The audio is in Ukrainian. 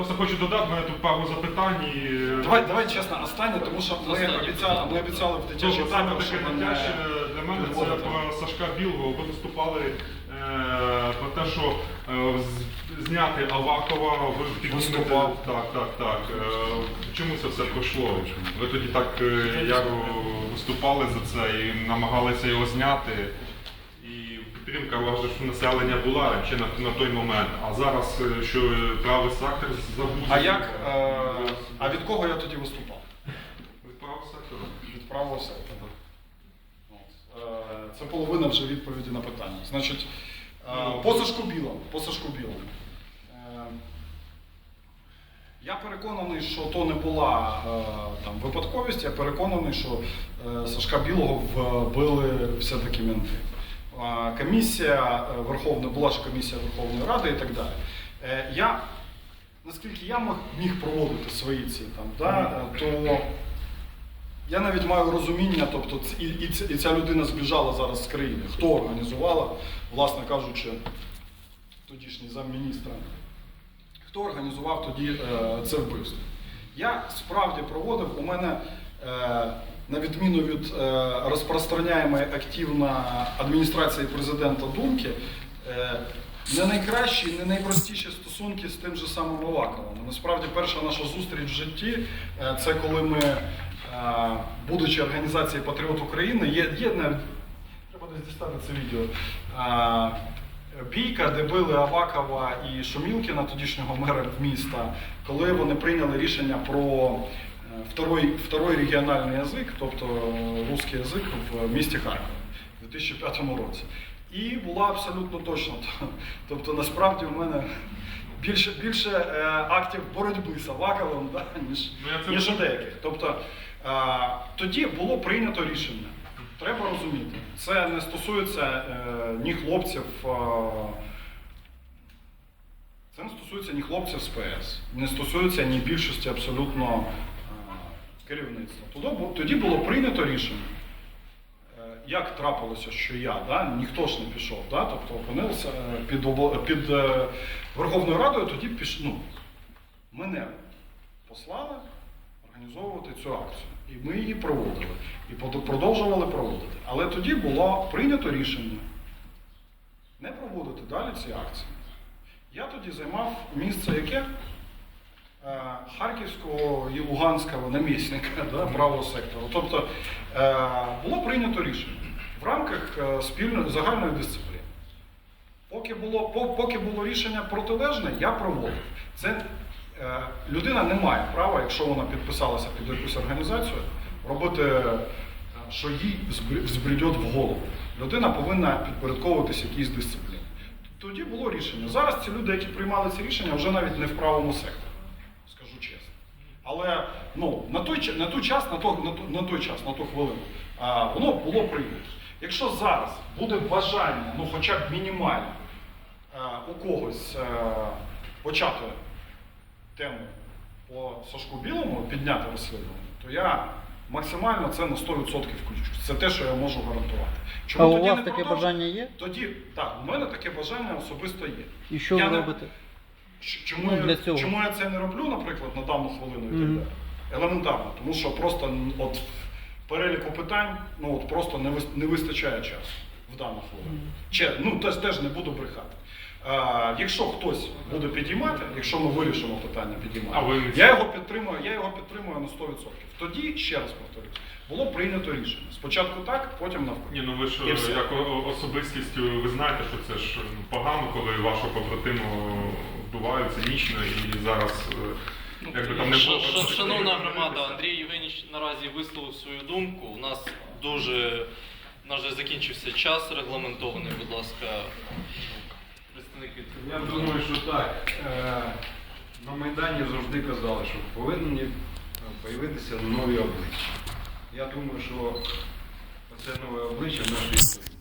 Просто хочу додати, в мене тут пару запитань. І... Давай, давай чесно, останнє, тому що ми Останнє обіцяли, ми обіцяли в дитячий Добре, саме таке найтяжче для мене це про Сашка Білого. Ви виступали е, про те, що е, з- зняти Авакова, ви піднімете. Виступав. Так, так, так. Е, чому це все пройшло? Ви тоді так е, яро виступали за це і намагалися його зняти. Підтримка вашого населення була ще на, на той момент. А зараз, е, що правий сектор забув. А як, е, а від кого я тоді виступав? Правий сектор? Від правого сектора. Е, Це половина вже відповіді на питання. Значить, е, Ну, по Сашку Білому. По Сашку Білому. Е, Я переконаний, що то не була е, там, випадковість, я переконаний, що е, Сашка Білого вбили все-таки менти. Комісія е, Верховна, була ж комісія Верховної Ради і так далі. Е, Я, наскільки я міг проводити свої ці там, да, е, то я навіть маю розуміння, тобто і, і, ця людина збіжала зараз з країни. Хто організувала, власне кажучи, тодішній замміністра, хто організував тоді е, це вбивство. Я справді проводив, у мене, на відміну від е, розпространяємої активно адміністрації президента думки, е, не найкращі, не найпростіші стосунки з тим же самим Аваковим. Насправді, перша наша зустріч в житті е, це коли ми, е, будучи організацією Патріот України, є, є навіть треба десь дістати це відео. е, Бійка, де били Авакова і Шумілкіна, тодішнього мера міста, коли вони прийняли рішення про е, второй, второй регіональний язик, тобто е, русський язик в місті Харкові у 2005 році. І була абсолютно точно. Тобто, насправді в мене більше, більше е, актів боротьби з Аваковим, да, ніж, Ну, ніж у деяких. Тобто е, тоді було прийнято рішення. Треба розуміти, це не стосується е, ні хлопців. Е, це не стосується ні хлопців з ПС, не стосується ні більшості абсолютно е, керівництва. Тоді, було прийнято рішення. Е, Як трапилося, що я, да? ніхто ж не пішов, да? тобто опинився е, під, під е, Верховною Радою, тоді піш... ну, мене послали організовувати цю акцію. І ми її проводили. І продовжували проводити. Але тоді було прийнято рішення не проводити далі ці акції. Я тоді займав місце яке? Харківського і Луганського намісника да, правого сектору. Тобто е, було прийнято рішення в рамках е, спільної загальної дисципліни. Поки було, по- поки було рішення протилежне, я проводив. Це е, людина не має права, якщо вона підписалася під якусь організацію, робити, що їй збр- збрідьот в голову. Людина повинна підпорядковуватися якійсь дисципліні. Тоді було рішення. Зараз ці люди, які приймали ці рішення, вже навіть не в правому секторі. Але ну, на, той, на той час, на, то, на, то- на той час, на ту хвилину, а, воно було прийнято. Якщо зараз буде бажання, ну хоча б мінімальне, у когось почати тему по Сашку Білому, підняти розслідування, то я максимально це на 100% включу. Це те, що я можу гарантувати. А у тоді вас не таке продовжу? бажання є? Тоді, так, у мене таке бажання особисто є. І що Я ви не- робите? Чому, Ну, я, для цього. чому я це не роблю, наприклад, на дану хвилину і так далі? Елементарно, тому що просто от переліку питань ну, от просто не, не вистачає часу в дану хвилину. Че, ну, теж, теж не буду брехати. А, якщо хтось буде підіймати, якщо ми вирішимо питання підіймати, А ви- я його підтримую, я його підтримую на 100%. Тоді, ще раз повторюсь, було прийнято рішення. Спочатку так, потім навпаки. Ні, ну ви ж як о- особистість, ви знаєте, що це ж погано, коли вашого побратиму вбивають цинічно і зараз е, якби там не було. Шановна громада, Андрій Євгенович наразі висловив свою думку. У нас дуже у нас вже закінчився час регламентований, будь ласка, представник від Я думаю, що так. Е, На Майдані завжди казали, що повинні з'явитися нові обличчя. Я думаю, що це нове обличчя в нашій історії.